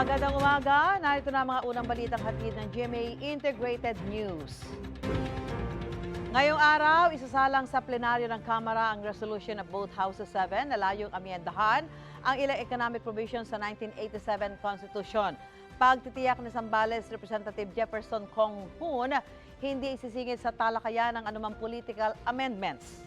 Magandang umaga. Narito na ang mga unang balitang hatid ng GMA Integrated News. Ngayong araw, isasalang sa plenaryo ng Kamara ang resolution of both Houses 7 na layong amyendahan ang ilang economic provisions sa 1987 Constitution. Pagtitiyak ni Zambales Representative Jefferson Kong Hoon, hindi isisingit sa talakayan ng anumang political amendments.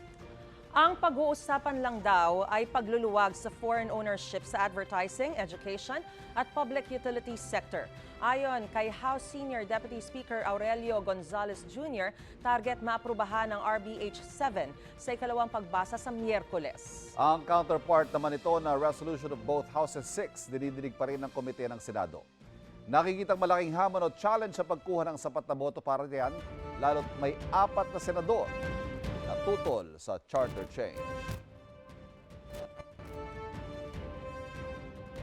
Ang pag-uusapan lang daw ay pagluluwag sa foreign ownership sa advertising, education at public utilities sector. Ayon kay House Senior Deputy Speaker Aurelio Gonzales Jr., target maaprubahan ng RBH 7 sa ikalawang pagbasa sa Miyerkules. Ang counterpart naman ito na resolution of both Houses 6, dinidinig pa rin ng komite ng Senado. Nakikitang malaking hamon o challenge sa pagkuha ng sapat na boto para diyan, lalo't may apat na senador na tutol sa charter change.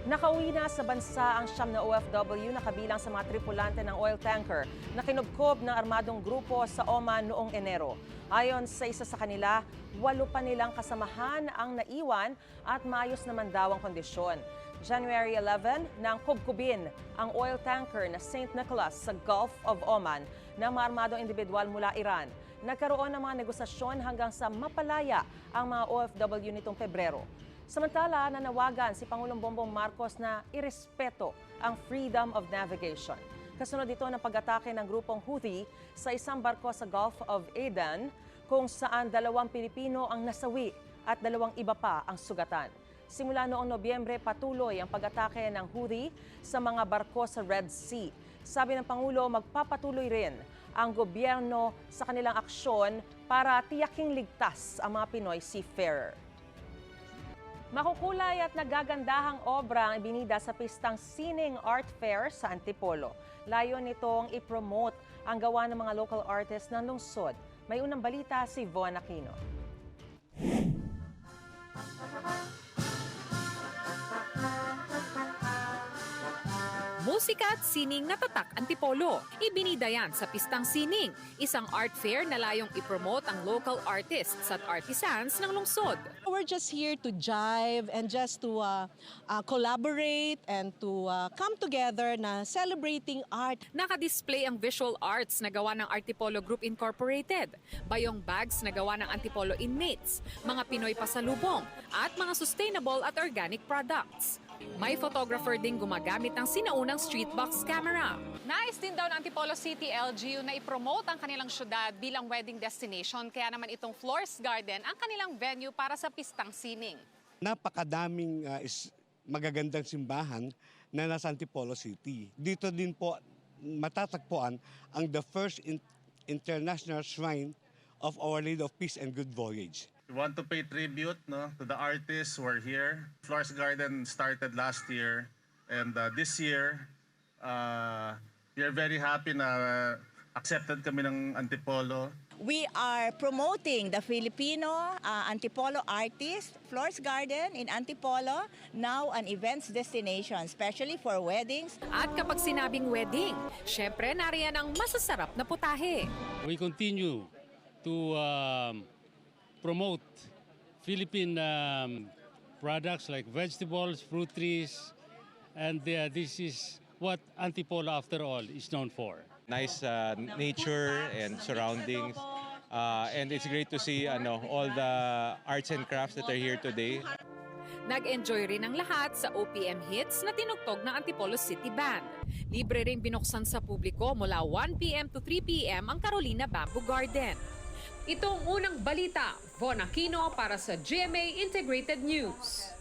Nakauwi na sa bansa ang siyam na OFW na kabilang sa mga tripulante ng oil tanker na kinubkob ng armadong grupo sa Oman noong Enero. Ayon sa isa sa kanila, walo pa nilang kasamahan ang naiwan at maayos naman daw ang kondisyon. January 11, nang kubkubin ang oil tanker na St. Nicholas sa Gulf of Oman ng mga armadong individual mula Iran. Nagkaroon ng mga negosasyon hanggang sa mapalaya ang mga OFW nitong Pebrero. Samantala, nanawagan si Pangulong Bongbong Marcos na irespeto ang freedom of navigation. Kasunod ito ng pag-atake ng grupong Houthi sa isang barko sa Gulf of Aden kung saan dalawang Pilipino ang nasawi at dalawang iba pa ang sugatan. Simula noong Nobyembre, patuloy ang pag-atake ng Houthi sa mga barko sa Red Sea. Sabi ng Pangulo, magpapatuloy rin ang gobyerno sa kanilang aksyon para tiyaking ligtas ang mga Pinoy seafarer. Makukulay at nagagandahang obra ang ibinida sa pistang Sining Art Fair sa Antipolo. Layo nitong i-promote ang gawa ng mga local artists ng lungsod. May unang balita si Von Aquino. Musika at sining natatak Antipolo. Ibinida yan sa Pistang Sining, isang art fair na layong ipromote ang local artists at artisans ng lungsod. We're just here to jive and just to uh, uh, collaborate and to uh, come together na celebrating art. Nakadisplay ang visual arts na gawa ng Artipolo Group Incorporated, bayong bags na gawa ng Antipolo inmates, mga Pinoy pasalubong, at mga sustainable at organic products. May photographer ding gumagamit ng sinaunang streetbox camera. Nais din daw ng Antipolo City LGU na ipromote ang kanilang syudad bilang wedding destination. Kaya naman itong Floors Garden ang kanilang venue para sa pistang sining. napakadaming ah, is, magagandang simbahan na nasa Antipolo City. Dito din po matatagpuan ang the first in- international shrine of Our Lady of Peace and Good Voyage. We want to pay tribute no, to the artists who are here. Flores Garden started last year, and uh, this year, uh, we are very happy na accepted kami ng Antipolo. We are promoting the Filipino uh, Antipolo artist, Floors Garden in Antipolo, now an events destination, especially for weddings. At kapag sinabing wedding, syempre nariyan ang masasarap na putahe. We continue to um, promote Philippine um, products like vegetables, fruit trees, and uh, this is what Antipolo, after all, is known for. nice uh, nature and surroundings. Uh, and it's great to see ano, all the arts and crafts that are here today. Nag-enjoy rin ang lahat sa OPM hits na tinugtog ng Antipolo City Band. Libre rin binuksan sa publiko mula 1pm to 3pm ang Carolina Bamboo Garden. Ito ang unang balita, Von Aquino para sa GMA Integrated News.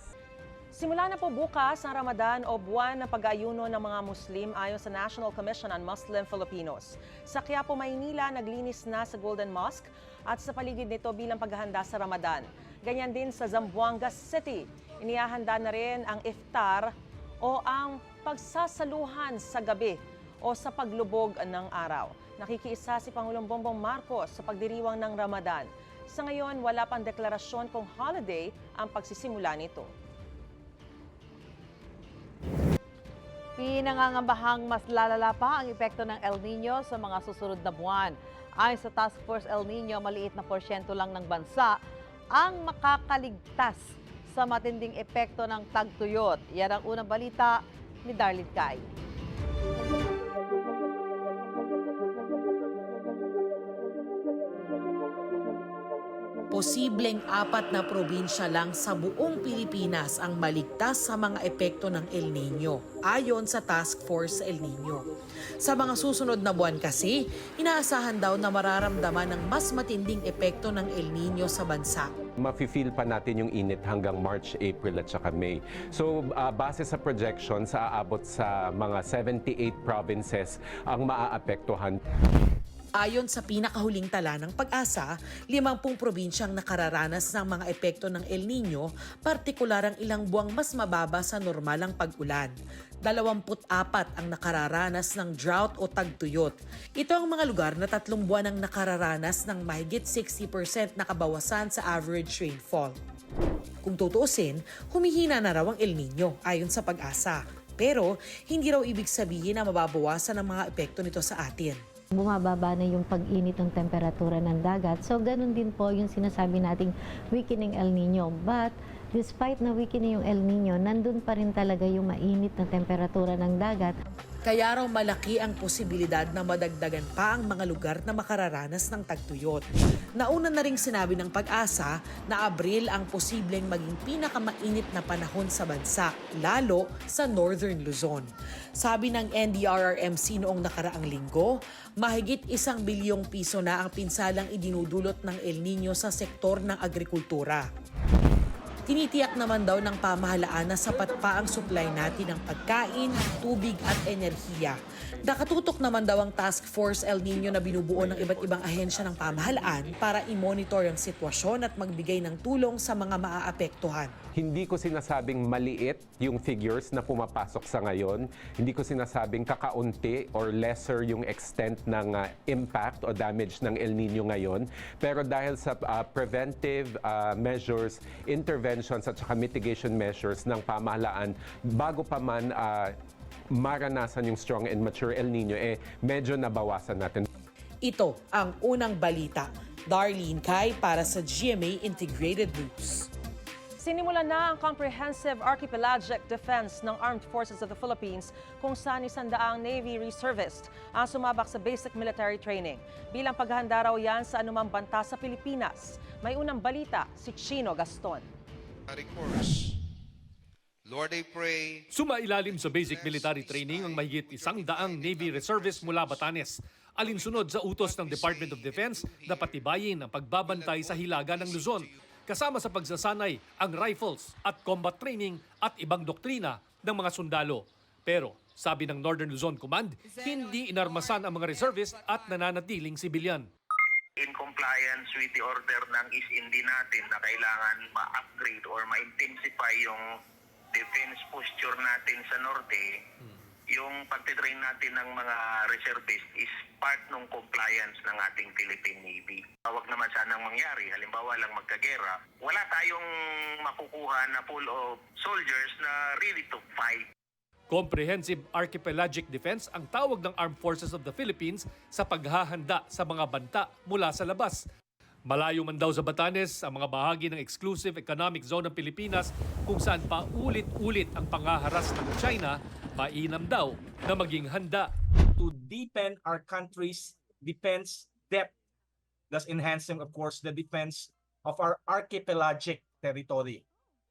Simula na po bukas ang Ramadan o buwan ng pag-ayuno ng mga Muslim ayon sa National Commission on Muslim Filipinos. Sa Quiapo, Maynila, naglinis na sa Golden Mosque at sa paligid nito bilang paghahanda sa Ramadan. Ganyan din sa Zamboanga City. Inihahanda na rin ang iftar o ang pagsasaluhan sa gabi o sa paglubog ng araw. Nakikiisa si Pangulong Bongbong Marcos sa pagdiriwang ng Ramadan. Sa ngayon, wala pang deklarasyon kung holiday ang pagsisimula nito. Pinangangambahang mas lalala pa ang epekto ng El Nino sa mga susunod na buwan. Ayon sa Task Force El Nino, maliit na porsyento lang ng bansa ang makakaligtas sa matinding epekto ng tagtuyot. Yan ang unang balita ni Darlene Kai. Posibleng apat na probinsya lang sa buong Pilipinas ang maligtas sa mga epekto ng El Nino, ayon sa Task Force El Nino. Sa mga susunod na buwan kasi, inaasahan daw na mararamdaman ng mas matinding epekto ng El Nino sa bansa. mafe-feel pa natin yung init hanggang March, April at saka May. So ah, base sa projections, aabot sa mga 78 provinces ang maaapektuhan. Ayon sa pinakahuling tala ng pag-asa, 50 probinsyang nakararanas ng mga epekto ng El Nino, partikular ang ilang buwang mas mababa sa normalang pag-ulan. 24 ang nakararanas ng drought o tagtuyot. Ito ang mga lugar na tatlong buwan ang nakararanas ng mahigit 60% na kabawasan sa average rainfall. Kung tutuusin, humihina na raw ang El Nino ayon sa pag-asa. Pero hindi raw ibig sabihin na mababawasan ang mga epekto nito sa atin. Bumababa na yung pag-init ng temperatura ng dagat. So, ganun din po yung sinasabi nating weakening El Nino. But, despite na weakening yung El Nino, nandun pa rin talaga yung mainit na temperatura ng dagat. Kaya raw malaki ang posibilidad na madagdagan pa ang mga lugar na makararanas ng tagtuyot. Nauna na ring sinabi ng pag-asa na Abril ang posibleng maging pinakamainit na panahon sa bansa, lalo sa Northern Luzon. Sabi ng NDRRMC noong nakaraang linggo, mahigit isang bilyong piso na ang pinsalang idinudulot ng El Nino sa sektor ng agrikultura. Tinitiyak naman daw ng pamahalaan na sapat pa ang supply natin ng pagkain, tubig at enerhiya. Nakatutok naman daw ang Task Force El Nino na binubuo ng iba't ibang ahensya ng pamahalaan para i-monitor ang sitwasyon at magbigay ng tulong sa mga maaapektuhan. Hindi ko sinasabing maliit yung figures na pumapasok sa ngayon. Hindi ko sinasabing kakaunti or lesser yung extent ng ah, impact o damage ng El Nino ngayon. Pero dahil sa ah, preventive ah, measures, interventions at saka mitigation measures ng pamahalaan, bago pa man ah, maranasan yung strong and mature El Nino, eh medyo nabawasan natin. Ito ang unang balita. Darlene Kai para sa GMA Integrated News. Sinimulan na ang Comprehensive Archipelagic Defense ng Armed Forces of the Philippines kung saan isandaang Navy Reservist ang sumabak sa basic military training. Bilang paghahanda raw yan sa anumang banta sa Pilipinas. May unang balita si Chino Gaston. Course. Lord, I pray Sumailalim sa basic military training ang mahigit isang daang Navy Reservists mula Batanes. Alinsunod sa utos ng Department of Defense na patibayin ang pagbabantay sa hilaga ng Luzon. Kasama sa pagsasanay ang rifles at combat training at ibang doktrina ng mga sundalo. Pero sabi ng Northern Luzon Command, hindi inarmasan ang mga reservists at nananatiling sibilyan. In compliance with the order ng is-indi natin na kailangan ma-upgrade or ma-intensify yung defense posture natin sa norte, yung pagtitrain natin ng mga reservist is part ng compliance ng ating Philippine Navy. Huwag naman sanang mangyari, halimbawa lang magkagera, wala tayong makukuha na full of soldiers na really to fight. Comprehensive Archipelagic Defense ang tawag ng Armed Forces of the Philippines sa paghahanda sa mga banta mula sa labas. Malayo man daw sa Batanes ang mga bahagi ng Exclusive Economic Zone ng Pilipinas kung saan pa ulit-ulit ang pangaharas ng China, mainam daw na maging handa. to deepen our country's defense depth, thus enhancing, of course, the defense of our archipelagic territory.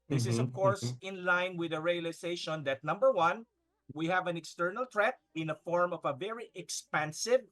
This is, of Mhm, course, mhm. in line with the realization that number one, we have an external threat in the form of a very expansive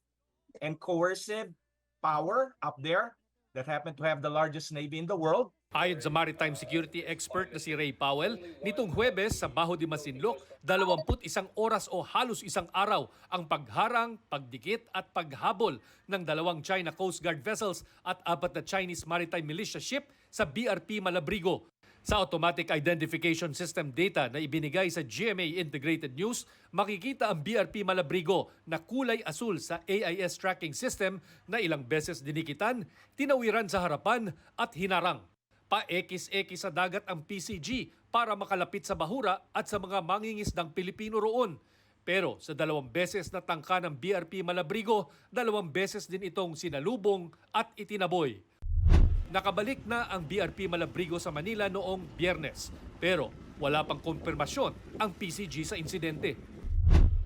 and coercive power up there that happen to have the largest navy in the world. Ayon sa maritime security expert na si Ray Powell, nitong Huwebes sa Baho de Masinloc, 21 oras o halos isang araw ang pagharang, pagdikit at paghabol ng dalawang China Coast Guard vessels at apat na Chinese maritime militia ship sa BRP Malabrigo. Sa automatic identification system data na ibinigay sa GMA Integrated News, makikita ang BRP Malabrigo na kulay asul sa AIS tracking system na ilang beses dinikitan, tinawiran sa harapan at hinarang. Pa-ekis-ekis sa dagat ang PCG para makalapit sa bahura at sa mga mangingisdang Pilipino roon. Pero sa dalawang beses na tangka ng BRP Malabrigo, dalawang beses din itong sinalubong at itinaboy. Nakabalik na ang BRP Malabrigo sa Manila noong biyernes. Pero wala pang konfirmasyon ang PCG sa insidente.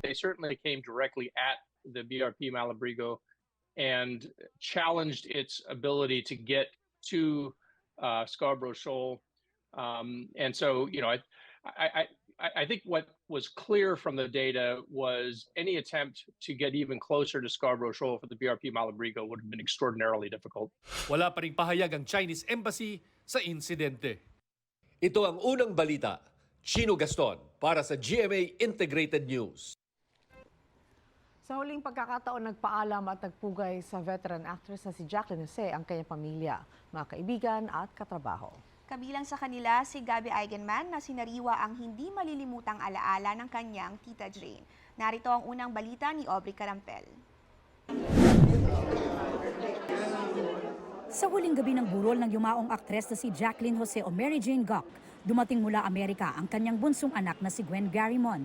they certainly came directly at the BRP Malabrigo and challenged its ability to get to uh, Scarborough Shoal. Um, and so, you know, I, I, I, I think what was clear from the data was any attempt to get even closer to Scarborough Shoal for the BRP Malabrigo would have been extraordinarily difficult. Wala pa ring pahayag ang Chinese Embassy sa insidente. Ito ang unang balita. Chino Gaston para sa GMA Integrated News. Sa huling pagkakataon, nagpaalam at nagpugay sa veteran actress na si Jacqueline Jose ang kanyang pamilya, mga kaibigan at katrabaho. Kabilang sa kanila si Gabby Eigenman na sinariwa ang hindi malilimutang alaala ng kanyang tita Jane. Narito ang unang balita ni Aubrey Carampel. Sa huling gabi ng burol ng yumaong aktres na si Jacqueline Jose o Mary Jane Gok, dumating mula Amerika ang kanyang bunsong anak na si Gwen Garrimon.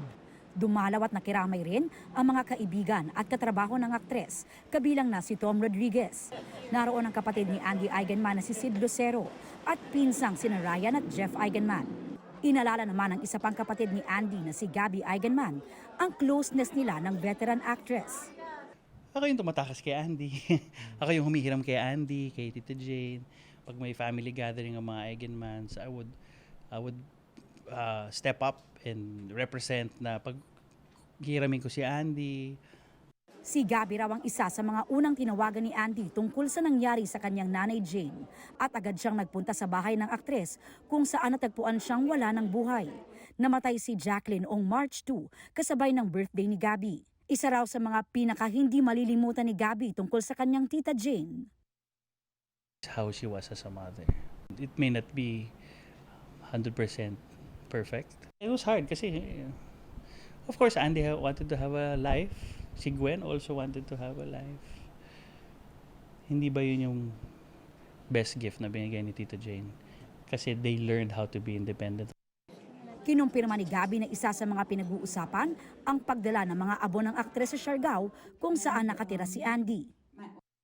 Dumalaw at nakiramay rin ang mga kaibigan at katrabaho ng aktres, kabilang na si Tom Rodriguez. Naroon ang kapatid ni Andy Eigenman na si Sid Lucero at pinsang sina Ryan at Jeff Eigenman. Inalala naman ng isa pang kapatid ni Andy na si Gabby Eigenman ang closeness nila ng veteran actress. Ako yung tumatakas kay Andy. ako yung humihiram kay Andy, kay Tita Jane. Pag may family gathering ng mga Eigenmans, I would I would uh, step up and represent na pag hiramin ko si Andy. Si Gabby raw ang isa sa mga unang tinawagan ni Andy tungkol sa nangyari sa kanyang nanay Jane at agad siyang nagpunta sa bahay ng aktres kung saan natagpuan siyang wala ng buhay. Namatay si Jacqueline noong March 2 kasabay ng birthday ni Gabby. Isa raw sa mga pinaka hindi malilimutan ni Gabby tungkol sa kanyang tita Jane. How she was as a mother. It may not be 100% perfect. It was hard kasi uh, of course Andy wanted to have a life. Si Gwen also wanted to have a life. Hindi ba yun yung best gift na binigay ni Tita Jane? Kasi they learned how to be independent. Kinumpirma ni Gabby na isa sa mga pinag-uusapan ang pagdala ng mga abo ng aktres sa Siargao kung saan nakatira si Andy.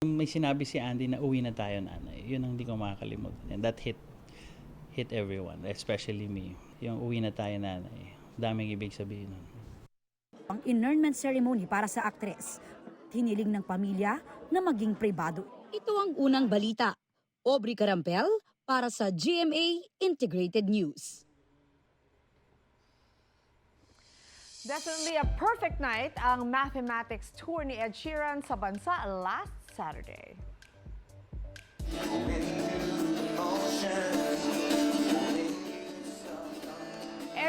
May sinabi si Andy na uwi na tayo nanay. Yun ang hindi ko makakalimutan. And that hit hit everyone, especially me. Yung uwi na tayo nanay. Daming ibig sabihin nun. Ang inurnment ceremony para sa aktres. Hiniling ng pamilya na maging pribado. Ito ang unang balita. Aubrey Carampel para sa GMA Integrated News. Definitely a perfect night ang mathematics tour ni Ed Sheeran sa bansa last Saturday.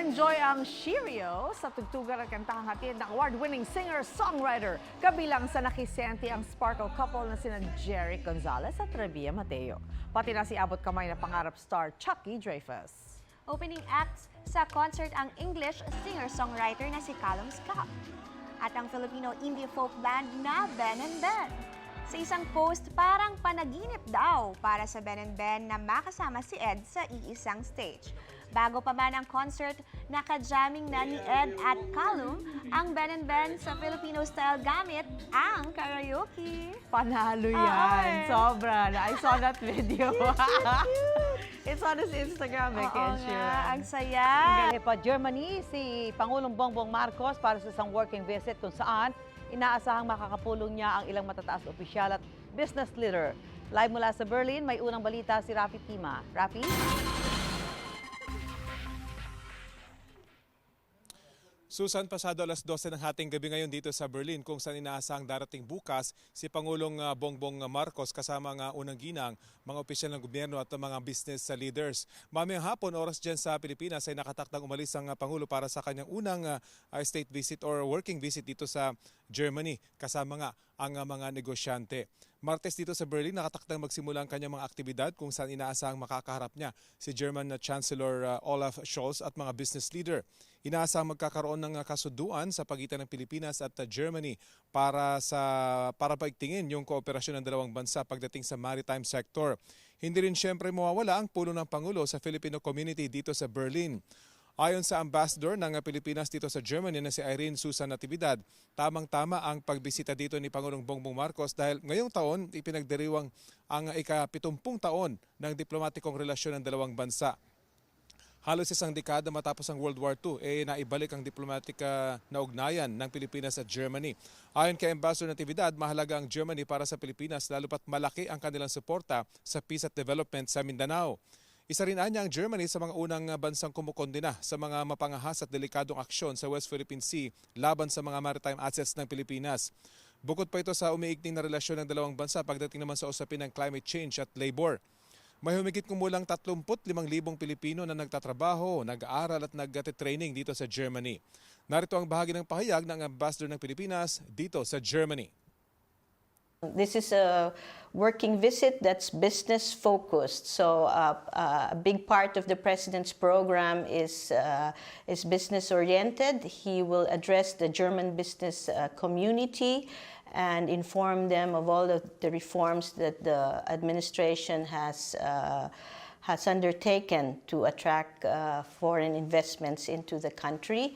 Enjoy ang Shirio sa tugtugan at kantahang hatid ng award-winning singer-songwriter. Kabilang sa nakisenti ang sparkle couple na sina Jerry Gonzalez at Revia Mateo. Pati na si abot kamay na pangarap star Chucky Dreyfus. Opening acts sa concert ang English singer-songwriter na si Callum Scott at ang Filipino indie folk band na Ben and Ben. Sa isang post, parang panaginip daw para sa Ben and Ben na makasama si Ed sa iisang stage. Bago pa man ang concert, nakajamming na ni Ed at Callum ang Ben and Ben sa Filipino style gamit ang karaoke. Panalo yan. Sobra. I saw that video. It's on his Instagram, eh, Oo nga, ang saya. Galing pa Germany, si Pangulong Bongbong Marcos para sa isang working visit kung saan inaasahang makakapulong niya ang ilang matataas na opisyal at business leader. Live mula sa Berlin, may unang balita si Rafi Tima. Rafi? Susan, pasado alas 12 ng hating gabi ngayon dito sa Berlin kung saan inaasahang darating bukas si Pangulong ah, Bongbong Marcos kasama ng unang ginang, mga opisyal ng gobyerno at mga business leaders. Mamayang hapon, oras dyan sa Pilipinas ay nakatakdang umalis ang ah, Pangulo para sa kanyang unang ah, state visit or working visit dito sa Germany kasama nga ang mga negosyante. Martes dito sa Berlin, nakatakdang magsimula ang kanyang mga aktibidad kung saan inaasahang makakaharap niya si German na Chancellor ah, Olaf Scholz at mga business leader. Inaasahang magkakaroon ng ah, kasunduan sa pagitan ng Pilipinas at ah, Germany para sa para paigtingin yung kooperasyon ng dalawang bansa pagdating sa maritime sector. Hindi rin siyempre mawawala ang pulo ng Pangulo sa Filipino community dito sa Berlin. Ayon sa ambassador ng Pilipinas dito sa Germany na si Irene Susan Natividad, tamang-tama ang pagbisita dito ni Pangulong Bongbong Marcos dahil ngayong taon ipinagdiriwang ang ika-70 taon ng diplomatikong relasyon ng dalawang bansa. Halos isang dekada matapos ang World War II, eh naibalik ang diplomatic ah, na ugnayan ng Pilipinas at Germany. Ayon kay Ambassador Natividad, mahalaga ang Germany para sa Pilipinas lalo pat malaki ang kanilang suporta sa peace at development sa Mindanao. Isa rin anya ang Germany sa mga unang ah, bansang kumukondena sa mga mapangahas at delikadong aksyon sa West Philippine Sea laban sa mga maritime assets ng Pilipinas. Bukod pa ito sa umiigting na relasyon ng dalawang bansa pagdating naman sa usapin ng climate change at labor. May humigit kumulang 35,000 Pilipino na nagtatrabaho, nag-aaral at nag-training dito sa Germany. Narito ang bahagi ng pahayag ng Ambassador ng Pilipinas dito sa Germany. This is a working visit that's business focused. So uh, uh, a big part of the president's program is uh, is business oriented. He will address the German business uh, community and inform them of all of the reforms that the administration has. Uh, has undertaken to attract uh, foreign investments into the country.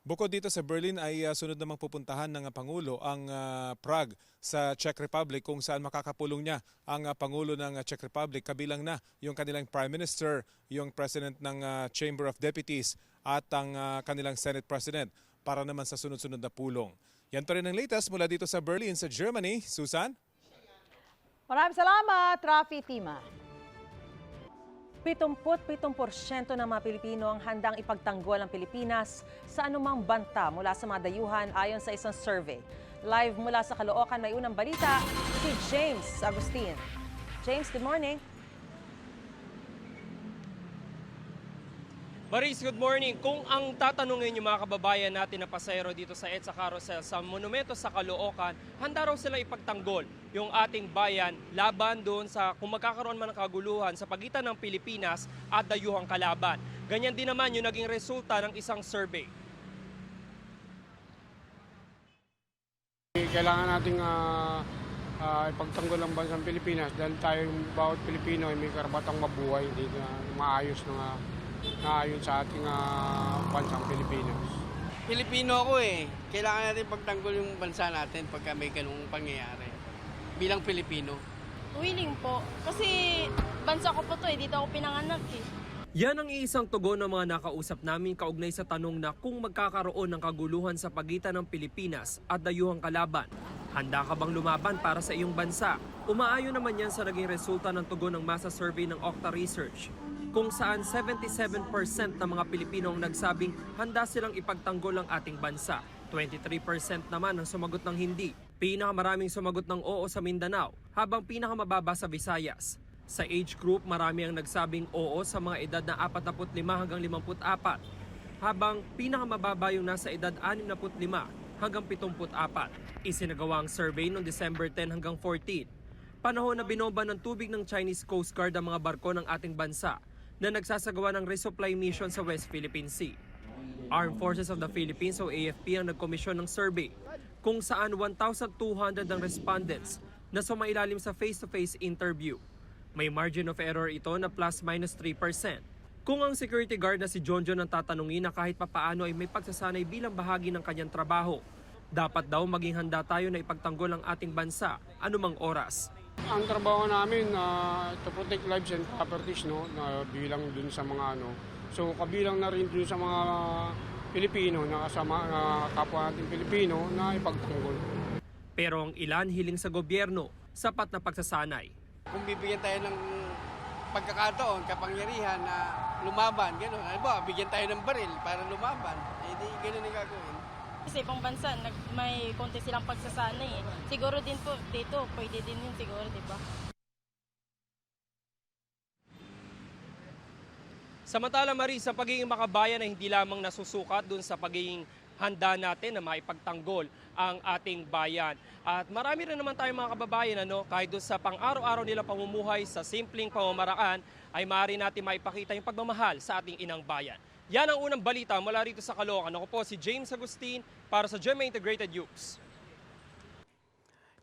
Bukod dito sa Berlin ay uh, sunod namang pupuntahan ng uh, Pangulo ang uh, Prague sa Czech Republic kung saan makakapulong niya ang uh, Pangulo ng uh, Czech Republic kabilang na yung kanilang Prime Minister, yung President ng uh, Chamber of Deputies at ang uh, kanilang Senate President para naman sa sunod-sunod na pulong. Yan pa rin ang latest mula dito sa Berlin sa Germany. Susan? Maraming salamat, Rafi Tima. 77% ng mga Pilipino ang handang ipagtanggol ang Pilipinas sa anumang banta mula sa mga dayuhan ayon sa isang survey. Live mula sa Caloocan, may unang balita, si James Agustin. James, good morning. Maris, good morning. Kung ang tatanungin yung mga kababayan natin na pasayro dito sa EDSA Carousel sa monumento sa Caloocan, handa raw silang ipagtanggol yung ating bayan laban doon sa kung magkakaroon man ng kaguluhan sa pagitan ng Pilipinas at dayuhang kalaban. Ganyan din naman yung naging resulta ng isang survey. Kailangan nating ah, ah, ipagtanggol ang bansang Pilipinas dahil tayo bawat Pilipino ay may karapatang mabuhay, hindi na maayos na nga naayon sa ating ah, bansang Pilipinas. Pilipino ako eh. Kailangan natin pagtanggol yung bansa natin pagka may ganung pangyayari. Bilang Pilipino. Willing po. Kasi bansa ko po to eh. Dito ako pinanganak eh. Yan ang iisang tugon ng mga nakausap namin kaugnay sa tanong na kung magkakaroon ng kaguluhan sa pagitan ng Pilipinas at dayuhang kalaban. Handa ka bang lumaban para sa iyong bansa? Umaayon naman yan sa naging resulta ng tugon ng masa survey ng Okta Research kung saan 77% ng mga Pilipino ang nagsabing handa silang ipagtanggol ang ating bansa. 23% naman ang sumagot ng hindi. Pinakamaraming sumagot ng oo sa Mindanao, habang pinakamababa sa Visayas. Sa age group, marami ang nagsabing oo sa mga edad na 45 hanggang 54, habang pinakamababa yung nasa edad 65 hanggang 74. Isinagawa ang survey noong December 10 hanggang 14. Panahon na binomba ng tubig ng Chinese Coast Guard ang mga barko ng ating bansa na nagsasagawa ng resupply mission sa West Philippine Sea. Armed Forces of the Philippines o AFP ang nagkomisyon ng survey kung saan 1,200 ang respondents na sumailalim sa face-to-face interview. May margin of error ito na plus minus 3%. Kung ang security guard na si John ang tatanungin na kahit papaano ay may pagsasanay bilang bahagi ng kanyang trabaho, dapat daw maging handa tayo na ipagtanggol ang ating bansa anumang oras. Ang trabaho namin uh, to protect lives and properties no na bilang dun sa mga ano. So kabilang na rin dun sa mga Pilipino na kasama na kapwa natin Pilipino na ipagtanggol. Pero ang ilan hiling sa gobyerno, sapat na pagsasanay. Kung bibigyan tayo ng pagkakataon, kapangyarihan na lumaban, gano'n. Ano ba, bigyan tayo ng baril para lumaban. Eh, di gano'n ang gagawin. Kasi ibang bansa, nag, may konti silang pagsasanay eh. Siguro din po dito, pwede din yun siguro, di ba? Samantala Maris, sa pagiging makabayan ay hindi lamang nasusukat dun sa pagiging handa natin na maipagtanggol ang ating bayan. At marami rin naman tayong mga kababayan, ano, kahit doon sa pang-araw-araw nilang pamumuhay sa simpleng pamamaraan, ay maaari natin maipakita yung pagmamahal sa ating inang bayan. Yan ang unang balita mula rito sa Caloocan. Ako po si James Agustin para sa GMA Integrated News.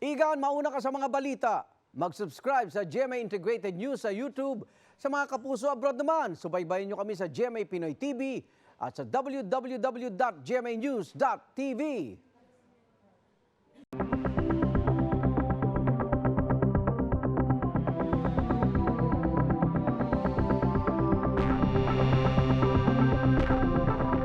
Igan, mauna ka sa mga balita. Mag-subscribe sa GMA Integrated News sa YouTube. Sa mga kapuso abroad naman, subaybayan nyo kami sa GMA Pinoy TV at sa www.gmanews.tv.